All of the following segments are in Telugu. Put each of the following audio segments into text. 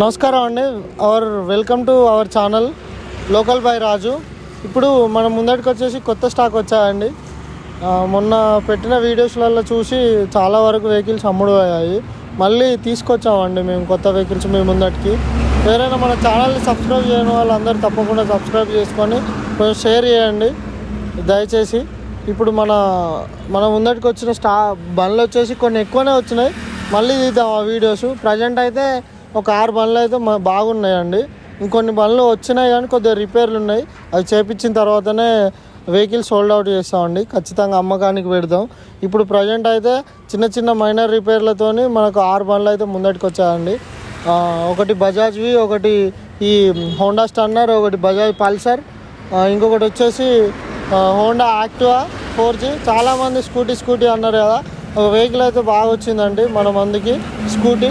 నమస్కారం అండి. Our welcome to our channel local by Raju ఇప్పుడు మనం ముందటికి వచ్చేసి కొత్త స్టాక్ వచ్చాయండి. మొన్న పెట్టిన వీడియోస్లలో చూసి చాలా వరకు వెహికల్స్ అమ్ముడు అయ్యాయి మళ్ళీ తీసుకొచ్చామండి మేము కొత్త వెహికల్స్ మేము ముందటికి. ఎవరైనా మన ఛానల్ని సబ్స్క్రైబ్ చేయని వాళ్ళందరూ తప్పకుండా సబ్స్క్రైబ్ చేసుకొని కొంచెం షేర్ చేయండి. దయచేసి ఇప్పుడు మన మన ముందటికి వచ్చిన స్టా బండ్లు వచ్చేసి కొన్ని ఎక్కువనే వచ్చినాయి. మళ్ళీ తీద్దాం ఆ వీడియోస్ ప్రజెంట్ అయితే ఒక ఆరు బండ్లు అయితే మా బాగున్నాయండి. ఇంకొన్ని బండ్లు వచ్చినాయి కానీ కొద్దిగా రిపేర్లు ఉన్నాయి. అవి చేపించిన తర్వాతనే వెహికల్ సోల్డ్ అవుట్ చేస్తామండి. ఖచ్చితంగా అమ్మకానికి పెడదాం ఇప్పుడు ప్రజెంట్ అయితే చిన్న చిన్న మైనర్ రిపేర్లతోని మనకు ఆరు బండ్లు అయితే ముందటికి వచ్చాయండి. ఒకటి బజాజ్వి ఒకటి ఈ హోండా స్టన్నర్ ఒకటి బజాజ్ పల్సర్. ఇంకొకటి వచ్చేసి హోండా యాక్టివా ఫోర్ జీ. చాలామంది స్కూటీ స్కూటీ అన్నారు కదా. ఒక వెహికల్ అయితే బాగా వచ్చిందండి. మన మందికి స్కూటీ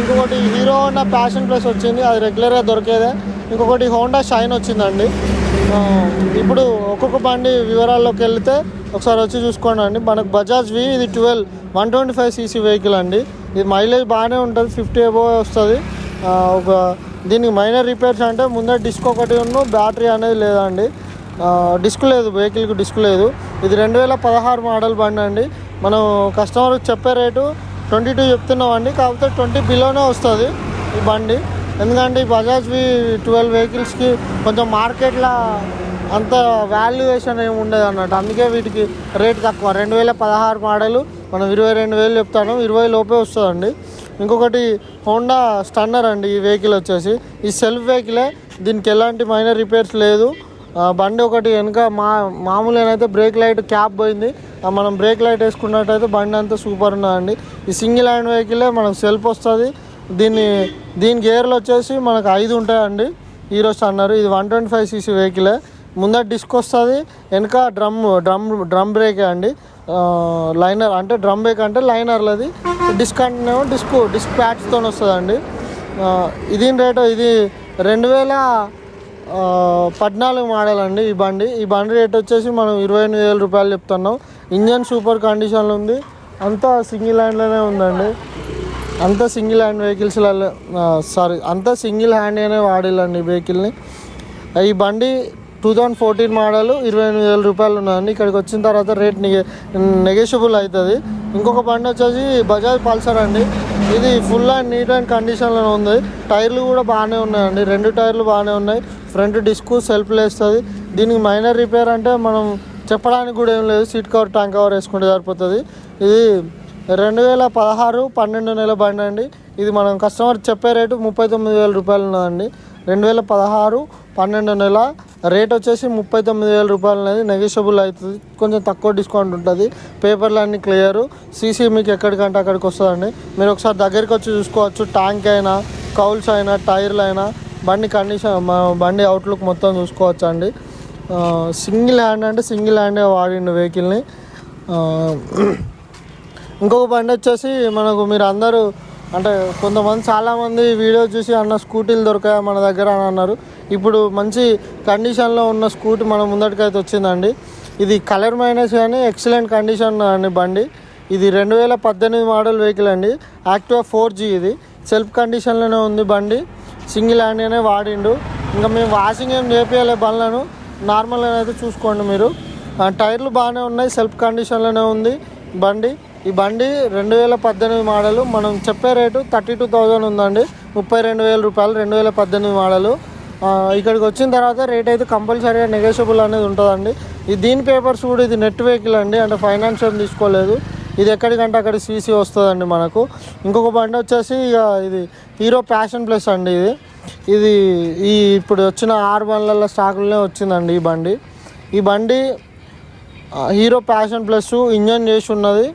ఇంకొకటి హీరో ఉన్న ప్యాషన్ ప్లస్ వచ్చింది. అది రెగ్యులర్గా దొరికేదే. ఇంకొకటి హోండా షైన్ వచ్చిందండి. ఇప్పుడు ఒక్కొక్క బండి వివరాల్లోకి వెళ్తే ఒకసారి వచ్చి చూసుకోండి అండి. మనకు బజాజ్ వి ఇది twelve one twenty five CC vehicle అండి. ఇది మైలేజ్ బాగానే ఉంటుంది. ఫిఫ్టీ అబో వస్తుంది. ఒక దీనికి మైనర్ రిపేర్స్ అంటే ముందే డిస్క్ ఒకటి ఉన్న బ్యాటరీ అనేది లేదండి. డిస్క్ లేదు. వెహికల్కి డిస్క్ లేదు. ఇది రెండు వేల పదహారు మోడల్ బండి అండి. మనం కస్టమర్కి చెప్పే రేటు ట్వంటీ టూ చెప్తున్నామండి. కాకపోతే ట్వంటీ బిలోనే వస్తుంది ఈ బండి. ఎందుకంటే ఈ బజాజ్వి ట్వెల్వ్ వెహికల్స్కి కొంచెం మార్కెట్లో అంత వాల్యుయేషన్ ఏమి ఉండదు అన్నట్టు. అందుకే వీటికి రేట్ తక్కువ. రెండు వేల పదహారు మోడలు మనం ఇరవై రెండు వేలు చెప్తాను. ఇరవై లోపే వస్తుందండి. ఇంకొకటి హోండా స్టన్నర్ అండి ఈ వెహికల్ వచ్చేసి. ఈ సెల్ఫ్ వెహికలే. దీనికి ఎలాంటి మైనర్ రిపేర్స్ లేదు. బండి ఒకటి వెనుక మా మామూలుగా అయితే బ్రేక్ లైట్ క్యాప్ పోయింది. మనం బ్రేక్ లైట్ వేసుకున్నట్టయితే బండి అంతా సూపర్ ఉన్నదండి. ఈ సింగిల్ హ్యాండ్ వెహికలే మనకు సెల్ఫ్ వస్తుంది. దీన్ని దీని గేర్లు వచ్చేసి మనకు ఐదు ఉంటాయండి. హీరోస్ అన్నారు ఇది వన్ ట్వంటీ ఫైవ్ సీసీ వెహికలే. ముందర డిస్క్ వస్తుంది. వెనక డ్రమ్ డ్రమ్ డ్రమ్ బ్రేకే అండి. లైనర్ అంటే డ్రమ్ బ్రేక్ అంటే లైనర్లది. డిస్క్ అంటే డిస్క్ డిస్క్ ప్యాడ్స్తో వస్తుందండి. ఇది రేటు? ఇది రెండు వేల పద్నాలుగు మోడల్ అండి ఈ బండి. ఈ బండి రేట్ వచ్చేసి మనం ఇరవై ఎనిమిది వేల రూపాయలు చెప్తున్నాం. ఇంజన్ సూపర్ కండిషన్లో ఉంది. అంతా సింగిల్ హ్యాండ్లోనే ఉందండి. అంతా సింగిల్ హ్యాండ్ వెహికల్స్లలో సారీ అంతా సింగిల్ హ్యాండ్గానే వాడిల్లండి ఈ వెహికల్ని. ఈ బండి టూ థౌజండ్ ఫోర్టీన్ మోడల్ ఇరవై ఎనిమిది వేల రూపాయలు ఉన్నాయండి. ఇక్కడికి వచ్చిన తర్వాత రేట్ నెగ నెగోషియబుల్ అవుతుంది. ఇంకొక బండి వచ్చేసి బజాజ్ పల్సర్ అండి. ఇది ఫుల్ అండ్ నీట్ అండ్ కండిషన్లో ఉంది. టైర్లు కూడా బాగానే ఉన్నాయండి. రెండు టైర్లు బాగానే ఉన్నాయి. ఫ్రంట్ డిస్క్ సెల్ఫ్ వేస్తుంది దీనికి మైనర్ రిపేర్ అంటే మనం చెప్పడానికి కూడా ఏం లేదు. సీట్ కవర్ ట్యాంక్ కవర్ వేసుకుంటే సరిపోతుంది. ఇది రెండు వేల పదహారు పన్నెండు నెల బండి అండి. ఇది మనం కస్టమర్ చెప్పే రేటు ముప్పై తొమ్మిది వేల రూపాయలు ఉన్నదండి రెండు వేల పదహారు పన్నెండు నెల రేట్ వచ్చేసి ముప్పై తొమ్మిది వేల రూపాయలు అనేది నెగోషియబుల్ అవుతుంది. కొంచెం తక్కువ డిస్కౌంట్ ఉంటుంది. పేపర్లు అన్నీ క్లియర్ సీసీ మీకు ఎక్కడికంటే అక్కడికి వస్తుందండి. మీరు ఒకసారి దగ్గరికి వచ్చి చూసుకోవచ్చు. ట్యాంక్ అయినా కౌల్స్ అయినా టైర్లు అయినా బండి కండిషన్ మా బండి అవుట్లుక్ మొత్తం చూసుకోవచ్చు అండి సింగిల్ హ్యాండ్ అంటే సింగిల్ హ్యాండే వాడిండు వెహికల్ని ఇంకొక బండి వచ్చేసి మనకు మీరు అందరూ అంటే కొంతమంది చాలామంది వీడియో చూసి అన్న స్కూటీలు దొరికాయా మన దగ్గర అని అన్నారు. ఇప్పుడు మంచి కండిషన్లో ఉన్న స్కూటీ మన ముందటికైతే వచ్చిందండి. ఇది కలర్ మైనస్ కానీ ఎక్సలెంట్ కండిషన్ అండి బండి. ఇది రెండు వేల పద్దెనిమిది మోడల్ వెహికల్ అండి. యాక్టివా ఫోర్ జీ ఇది. సెల్ఫ్ కండిషన్లోనే ఉంది బండి. సింగిల్ హ్యాండ్గానే వాడిండు. ఇంకా మేము వాషింగ్ ఏం చేపించలే బండ్లను. నార్మల్గా అయితే చూసుకోండి మీరు. ఆ, టైర్లు బాగానే ఉన్నాయి. సెల్ఫ్ కండిషన్లోనే ఉంది బండి. ఈ బండి రెండు వేల పద్దెనిమిది మోడలు. మనం చెప్పే రేటు థర్టీ టూ థౌజండ్ ఉందండి. ముప్పై రెండు వేల రూపాయలు రెండు వేల పద్దెనిమిది మోడలు. ఇక్కడికి వచ్చిన తర్వాత రేట్ అయితే కంపల్సరీగా నెగోషియబుల్ అనేది ఉంటుందండి. ఇది దీని పేపర్స్ కూడా ఇది నెట్ వెహికల్ అండి అంటే ఫైనాన్స్ ఏం తీసుకోలేదు. ఇది ఎక్కడికంటే అక్కడ సీసీ వస్తుందండి మనకు. ఇంకొక బండి వచ్చేసి ఇక ఇది హీరో ప్యాషన్ ప్లస్ అండి ఇది. ఇది ఈ ఇప్పుడు వచ్చిన ఆరు బండ్ల స్టాకులనే వచ్చిందండి ఈ బండి. ఈ బండి హీరో ప్యాషన్ ప్లస్ ఇంజన్ చేసి ఉన్నది.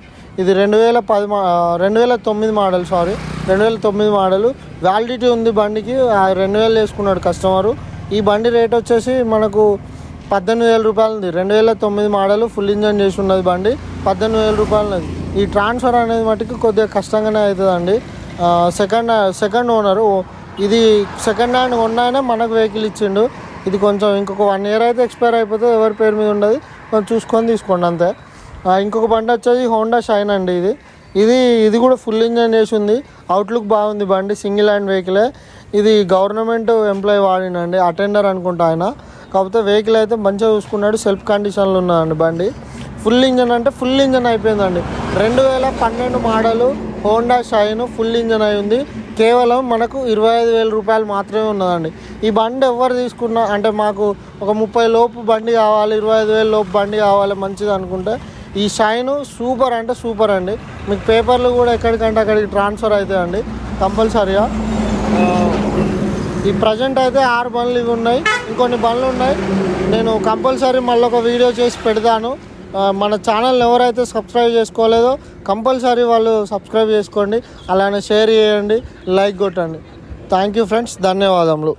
ఇది రెండు వేల పది మా రెండు వేల తొమ్మిది మోడల్ సారీ రెండు వేల తొమ్మిది మోడలు. వ్యాలిడిటీ ఉంది బండికి. ఆ రెండు వేలు వేసుకున్నాడు కస్టమరు ఈ బండి రేట్ వచ్చేసి మనకు పద్దెనిమిది వేల రూపాయలు ఉంది రెండు వేల తొమ్మిది మోడలు ఫుల్ ఇంజన్ చేసి ఉన్నది బండి. పద్దెనిమిది వేల రూపాయలు ఉన్నది ఈ ట్రాన్స్ఫర్ అనేది మటుకు కొద్దిగా కష్టంగానే అవుతుందండి. సెకండ్ సెకండ్ ఓనరు ఇది సెకండ్ హ్యాండ్ ఉన్నాయనే మనకు వెహికల్ ఇచ్చిండు. ఇది కొంచెం ఇంకొక వన్ ఇయర్ అయితే ఎక్స్పైర్ అయిపోతే ఎవరి పేరు మీద ఉండదు. కొంచెం చూసుకొని తీసుకోండి అంతే. ఇంకొక బండి వచ్చేది హోండా షైన్ అండి ఇది. ఇది ఇది కూడా ఫుల్ ఇంజన్ చేసి ఉంది. అవుట్లుక్ బాగుంది బండి సింగిల్ హ్యాండ్ వెహికలే ఇది గవర్నమెంట్ ఎంప్లాయీ వాడినండి అటెండర్ అనుకుంటా ఆయన. కాకపోతే వెహికల్ అయితే మంచిగా చూసుకున్నాడు సెల్ఫ్ కండిషన్లో ఉన్నదండి బండి. ఫుల్ ఇంజన్ అంటే ఫుల్ ఇంజన్ అయిపోయిందండి. రెండు వేల పన్నెండు model Honda Shine full engine అయి ఉంది. కేవలం మనకు ఇరవై ఐదు వేల రూపాయలు మాత్రమే ఉన్నదండి. ఈ బండి ఎవరు తీసుకున్నా అంటే మాకు ఒక ముప్పై లోపు బండి కావాలి ఇరవై ఐదు వేల లోపు బండి కావాలి మంచిది అనుకుంటే ఈ షైన్ సూపర్ అంటే సూపర్ అండి. మీకు పేపర్లు కూడా ఎక్కడికంటే అక్కడికి ట్రాన్స్ఫర్ అవుతాయండి. కంపల్సరీగా. ఈ ప్రజెంట్ అయితే ఆరు బండ్లు ఇవి ఉన్నాయి. ఇంకొన్ని బండ్లు ఉన్నాయి. నేను కంపల్సరీ మళ్ళీ ఒక వీడియో చేసి పెడతాను. మన ఛానల్ ఎవరైతే సబ్స్క్రైబ్ చేసుకోలేదో కంపల్సరీ వాళ్ళు సబ్స్క్రైబ్ చేసుకోండి. అలానే షేర్ చేయండి. లైక్ కొట్టండి. థ్యాంక్ యూ ఫ్రెండ్స్ ధన్యవాదములు.